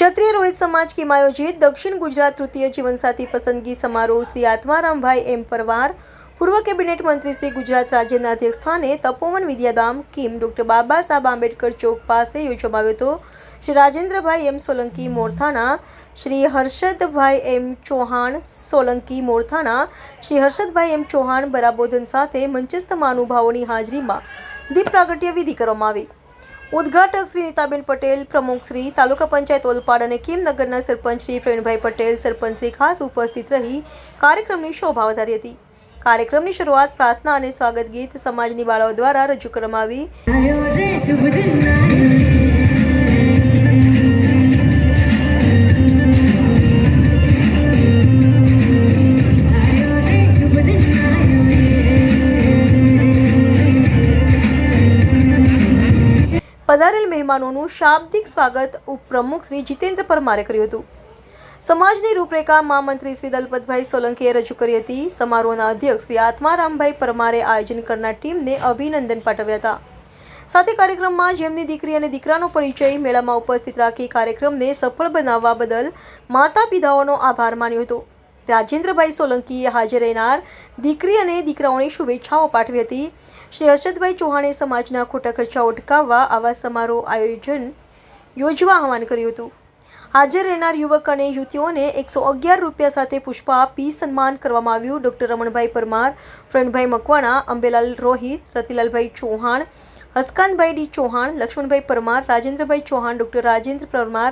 ક્ષત્રિય રોહિત સમાજ કીમ આયોજિત દક્ષિણ ગુજરાત તૃતીય જીવનસાથી પસંદગી સમારોહ શ્રી આત્મારામભાઈ એમ પરવાર. પૂર્વ કેબિનેટ મંત્રી શ્રી ગુજરાત રાજ્યના અધ્યક્ષ સ્થાને તપોવન વિદ્યાધામ કીમ ડોક્ટર બાબા સાહેબ આંબેડકર ચોક પાસે યોજવામાં આવ્યો હતો. શ્રી રાજેન્દ્રભાઈ એમ સોલંકી મોરથાણા. શ્રી હર્ષદભાઈ એમ ચૌહાણ સોલંકી મોરથાણા. શ્રી હર્ષદભાઈ એમ ચૌહાણ બરાબોધન સાથે મંચસ્થ મહાનુભાવોની હાજરીમાં દીપ પ્રાગટ્ય વિધિ કરવામાં આવી. ઉદ્ઘાટક શ્રી નીતાબેન પટેલ, પ્રમુખ શ્રી તાલુકા પંચાયત ઓલપાડ અને કિમનગરના સરપંચ શ્રી પ્રવીણભાઈ પટેલ, સરપંચ શ્રી ખાસ ઉપસ્થિત રહી કાર્યક્રમની શોભા વધારી હતી. કાર્યક્રમની શરૂઆત પ્રાર્થના અને સ્વાગત ગીત સમાજની બાળાઓ દ્વારા રજૂ કરવામાં આવી. મહેમાનોનું શાબ્દિક સ્વાગત ઉપપ્રમુખ શ્રી જીતેન્દ્ર પરમારે કર્યું હતું. સમાજની રૂપરેખા મહામંત્રી શ્રી દલપતભાઈ સોલંકીએ રજૂ કરી હતી. સમારોહના અધ્યક્ષ શ્રી આત્મારામભાઈ પરમારે આયોજન કરનાર ટીમને અભિનંદન પાઠવ્યા હતા. સાથે કાર્યક્રમમાં જેમની દીકરી અને દીકરાનો પરિચય મેળામાં ઉપસ્થિત રાખી કાર્યક્રમને સફળ બનાવવા બદલ માતા પિતાઓનો આભાર માન્યો હતો. રાજેન્દ્રભાઈ સોલંકીએ હાજર રહેનાર દીકરી અને દીકરાઓને શુભેચ્છાઓ પાઠવી હતી. શ્રી હર્ષદભાઈ ચૌહાણે સમાજના ખોટા ખર્ચાઓ અટકાવવા આવા સમારોહ આયોજન યોજવા આહવાન કર્યું હતું. હાજર રહેનાર યુવક અને યુવતીઓને એકસો અગિયાર રૂપિયા સાથે પુષ્પ આપી સન્માન કરવામાં આવ્યું. Doctor Ramanbhai Parmar ફ્રણભાઈ Makwana, Ambelal Rohit, Ratilalbhai Chauhan, Haskanbhai D Chauhan, Laxmanbhai Parmar, Rajendrabhai Chauhan, doctor Rajendra Parmar,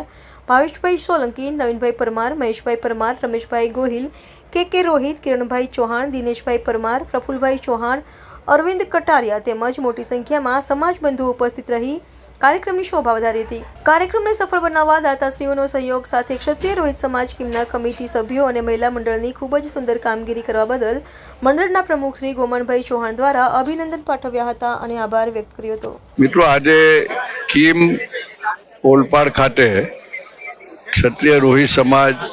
Bhaveshbhai Solanki, Navinbhai Parmar, Maheshbhai Parmar, Rameshbhai Gohil, K K Rohit, Kiranbhai Chauhan, Dineshbhai Parmar, Prafulbhai Chauhan Arvind Kataria તેમજ મોટી સંખ્યામાં સમાજ બંધુઓ ઉપસ્થિત રહી કાર્યક્રમની શોભા વધારી હતી. કાર્યક્રમને સફળ બનાવવા દાતાશ્રીઓનો સહયોગ સાથે ક્ષત્રિય રોહિત સમાજ કીમના કમિટી સભ્યો અને મહિલા મંડળની ખૂબ જ સુંદર કામગીરી કરવા બદલ મંડળના પ્રમુખ શ્રી ગોમનભાઈ ચૌહાણ દ્વારા અભિનંદન પાઠવ્યા હતા અને આભાર વ્યક્ત કર્યો હતો. મિત્રો, આજે કીમ ઓલપાડ ખાતે ક્ષત્રિય રોહિત સમાજ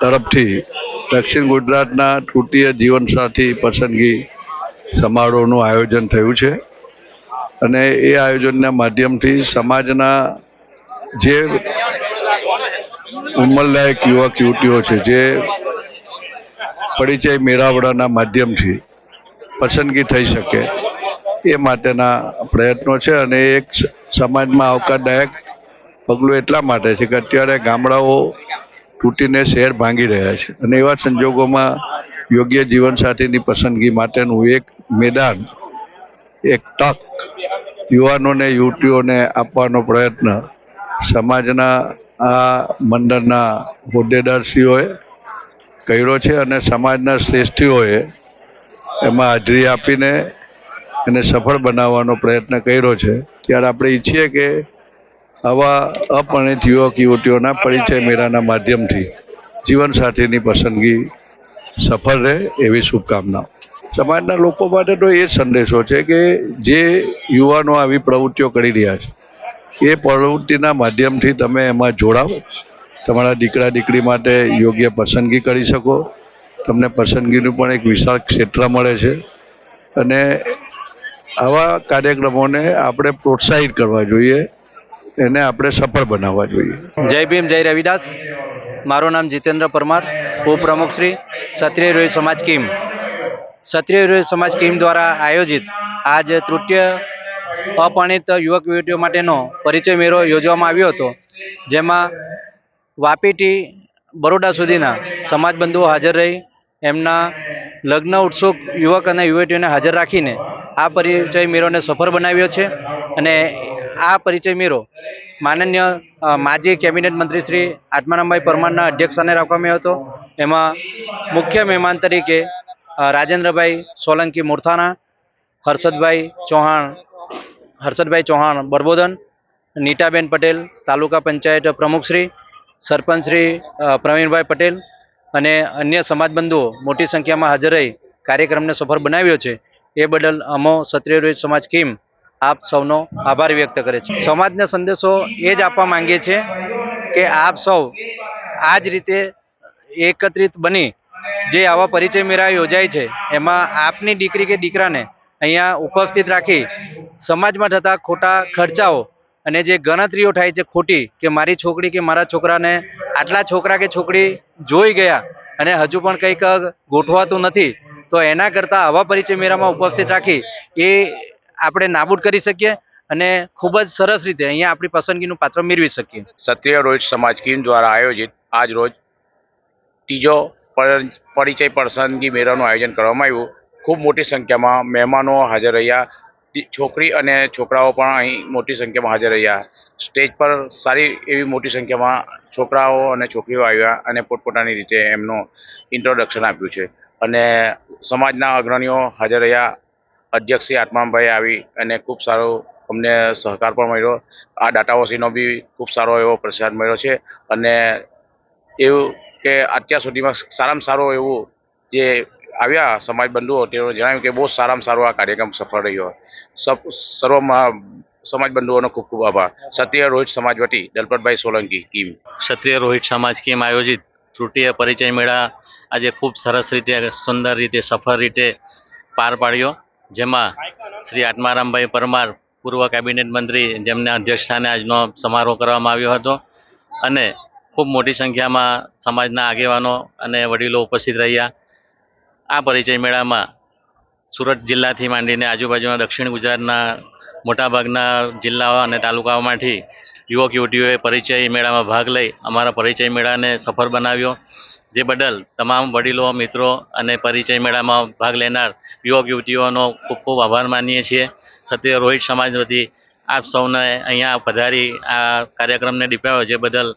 તરફથી દક્ષિણ ગુજરાતના તૃતીય જીવનસાથી પસંદગી સમારોહનું આયોજન થયું છે. અને એ આયોજનના માધ્યમથી સમાજના જે ઉંમરલાયક યુવક, યુવતીઓ છે, જે પરિચય મેળાવડાના માધ્યમથી પસંદગી થઈ શકે એ માટેના પ્રયત્નો છે. અને એક સમાજમાં આવકારદાયક પગલું એટલા માટે છે કે અત્યારે ગામડાઓ તૂટીને શહેર ભાંગી રહ્યા છે. અને એવા સંજોગોમાં યોગ્ય જીવનસાથીની પસંદગી માટેનું એક મેદાન, એક તક યુવાનોને, યુવતીઓને આપવાનો પ્રયત્ન સમાજના આ મંડળના હોદ્દેદારશ્રીઓએ કર્યો છે અને સમાજના શ્રેષ્ઠીઓએ એમાં હાજરી આપીને એને સફળ બનાવવાનો પ્રયત્ન કર્યો છે. ત્યારે આપણે ઈચ્છીએ કે આવા અપરિણિત યુવક, યુવતીઓના પરિચય મેળાના માધ્યમથી જીવનસાથીની પસંદગી સફળ રહે એવી શુભકામનાઓ. સમાજના લોકો માટે તો એ સંદેશો છે કે જે યુવાનો આવી પ્રવૃત્તિઓ કરી રહ્યા છે, એ પ્રવૃત્તિના માધ્યમથી તમે એમાં જોડાઓ તમારા દીકરા દીકરી માટે યોગ્ય પસંદગી કરી શકો. તમને પસંદગીનું પણ એક વિશાળ ક્ષેત્ર મળે છે. અને આવા કાર્યક્રમોને આપણે પ્રોત્સાહિત કરવા જોઈએ. એને આપણે સફળ બનાવવા જોઈએ. જય ભીમ, જય રવિદાસ. મારું નામ જીતેન્દ્ર પરમાર. ઉપપ્રમુખ શ્રી ક્ષત્રિય રોહિત સમાજ કીમ. ક્ષત્રિય સમાજ કીમ દ્વારા આયોજિત આજ તૃતીય અપરિણિત યુવક યુવતીઓ માટેનો પરિચય મેળો યોજવામાં આવ્યો હતો, જેમાં વાપીથી બરોડા સુધીના સમાજબંધુઓ હાજર રહી, એમના લગ્ન ઉત્સુક યુવક અને યુવતીઓને હાજર રાખીને આ પરિચય મેળોને સફળ બનાવ્યો છે અને આ પરિચય મેળો માનનીય માજી કેબિનેટ મંત્રી શ્રી આત્મારામભાઈ પરમારના અધ્યક્ષસ્થાને રાખવામાં આવ્યો હતો. એમાં મુખ્ય મહેમાન તરીકે રાજેન્દ્રભાઈ સોલંકી મુરથાણા હર્ષદભાઈ ચૌહાણ હર્ષદભાઈ ચૌહાણ બરબોદન નીતાબેન પટેલ, તાલુકા પંચાયત પ્રમુખશ્રી, સરપંચશ્રી પ્રવીણભાઈ પટેલ અને અન્ય સમાજબંધુઓ મોટી સંખ્યામાં હાજર રહી કાર્યક્રમને સફળ બનાવ્યો છે. એ બદલ અમો ક્ષત્રિય સમાજ કીમ આપ સૌનો આભાર વ્યક્ત કરે છે. સમાજને સંદેશો એ જ આપવા માંગીએ છીએ કે આપ સૌ આ જ રીતે એકત્રિત બની જે આવા પરિચય મેળા યોજાય છે, એમાં આપની દીકરી કે દીકરાને અહીંયા ઉપસ્થિત રાખી સમાજમાં થતા ખોટા ખર્ચાઓ અને જે ગણતરીઓ થાય છે ખોટી, કે મારી છોકરી કે મારા છોકરાને આટલા છોકરા કે છોકરી જોઈ ગયા અને હજુ પણ કંઈક ગોઠવાતું નથી, તો એના કરતાં આવા પરિચય મેળામાં ઉપસ્થિત રાખી એ આપણે નાબૂદ કરી શકીએ અને ખૂબ જ સરસ રીતે અહીંયા આપણી પસંદગીનું પાત્ર મેળવી શકીએ. ક્ષત્રિય રોજ સમાજ સ્કીમ દ્વારા આયોજિત આજ રોજ ત્રીજો પરિચય પસંદગી મેળાનું આયોજન કરવામાં આવ્યું. ખૂબ મોટી સંખ્યામાં મહેમાનો હાજર રહ્યા. છોકરી અને છોકરાઓ પણ અહીં મોટી સંખ્યામાં હાજર રહ્યા. સ્ટેજ પર સારી એવી મોટી સંખ્યામાં છોકરાઓ અને છોકરીઓ આવ્યા અને પોતપોતાની રીતે એમનું ઇન્ટ્રોડક્શન આપ્યું છે. અને સમાજના અગ્રણીઓ હાજર રહ્યા. અધ્યક્ષ શ્રી આત્માભાઈ આવી અને ખૂબ સારો અમને સહકાર પણ મળ્યો. આ દાતાઓસીનો બી ખૂબ સારો એવો પ્રસાદ મળ્યો છે. અને એવું કે અત્યાર સુધીમાં સારામાં સારું એવું જે આવ્યા સમાજ બંધુઓ તેઓ જણાવ્યું કે બહુ સારામાં સારો આ કાર્યક્રમ સફળ રહ્યો. સર્વમાં સમાજ બંધુઓનો ખૂબ ખૂબ આભાર. ક્ષત્રિય રોહિત સમાજ વતી દલપતભાઈ સોલંકી કીમ ક્ષત્રિય રોહિત સમાજ કીમ આયોજિત તૃતીય પરિચય મેળા આજે ખૂબ સરસ રીતે, સુંદર રીતે, સફળ રીતે પાર પાડ્યો. જેમાં શ્રી આત્મારામભાઈ પરમાર, પૂર્વ કેબિનેટ મંત્રી, જેમના અધ્યક્ષસ્થાને આજનો સમારોહ કરવામાં આવ્યો હતો. અને ખૂબ મોટી સંખ્યામાં સમાજના આગેવાનો અને વડીલો ઉપસ્થિત રહ્યા. આ પરિચય મેળામાં સુરત જિલ્લાથી માંડીને આજુબાજુના દક્ષિણ ગુજરાતના મોટાભાગના જિલ્લાઓ અને તાલુકાઓમાંથી યુવક યુવતીઓએ પરિચય મેળામાં ભાગ લઈ અમારા પરિચય મેળાને સફળ બનાવ્યો. જે બદલ તમામ વડીલો, મિત્રો અને પરિચય મેળામાં ભાગ લેનાર યુવક યુવતીઓનો ખૂબ ખૂબ આભાર માનીએ છીએ. ક્ષત્રિય રોહિત સમાજ વતી આપ સૌને અહીંયા પધારી આ કાર્યક્રમને દીપાવ્યો જે બદલ